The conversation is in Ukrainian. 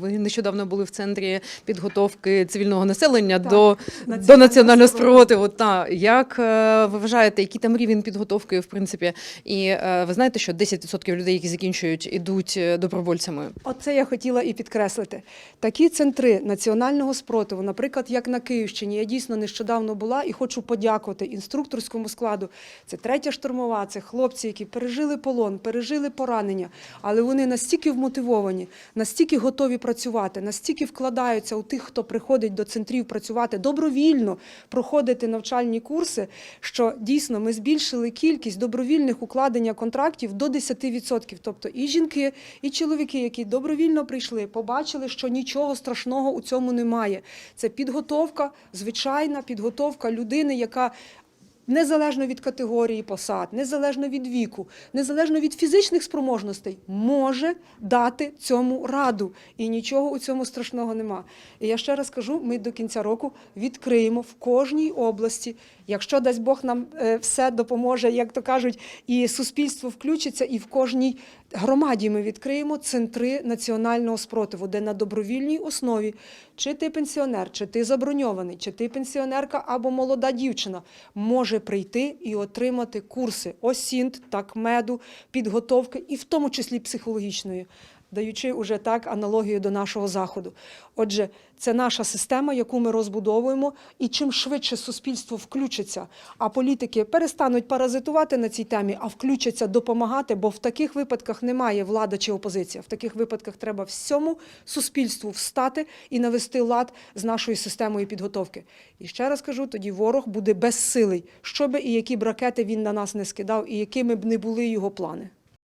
Ви нещодавно були в центрі підготовки цивільного населення Так, до, до національного спротиву. Та як е, ви вважаєте, який там рівень підготовки, в принципі? І е, ви знаєте, що 10% людей, які закінчують, ідуть е, добровольцями. Оце я хотіла і підкреслити. Такі центри національного спротиву, наприклад, як на Київщині, я дійсно нещодавно була і хочу подякувати інструкторському складу. Це третя штурмова, це хлопці, які пережили полон, пережили поранення, але вони настільки вмотивовані, настільки готові працювати, настільки вкладаються у тих, хто приходить до центрів працювати добровільно, проходити навчальні курси, що дійсно ми збільшили кількість добровільних укладення контрактів до 10%. Тобто і жінки, і чоловіки, які добровільно прийшли, побачили, що нічого страшного у цьому немає. Це підготовка, звичайна підготовка людини, яка незалежно від категорії посад, незалежно від віку, незалежно від фізичних спроможностей, може дати цьому раду. І нічого у цьому страшного нема. І я ще раз кажу: ми до кінця року відкриємо в кожній області, якщо дасть Бог нам е, все допоможе, як то кажуть, і суспільство включиться, і в кожній громаді ми відкриємо центри національного спротиву, де на добровільній основі, чи ти пенсіонер, чи ти заброньований, чи ти пенсіонерка або молода дівчина, може прийти і отримати курси осінт, такмеду, підготовки, і в тому числі психологічної. Даючи уже так аналогію до нашого заходу. Отже, це наша система, яку ми розбудовуємо, і чим швидше суспільство включиться, а політики перестануть паразитувати на цій темі, а включаться допомагати, бо в таких випадках немає влада чи опозиція. В таких випадках треба всьому суспільству встати і навести лад з нашою системою підготовки. І ще раз кажу, тоді ворог буде безсилий, що би і які б ракети він на нас не скидав, і якими б не були його плани.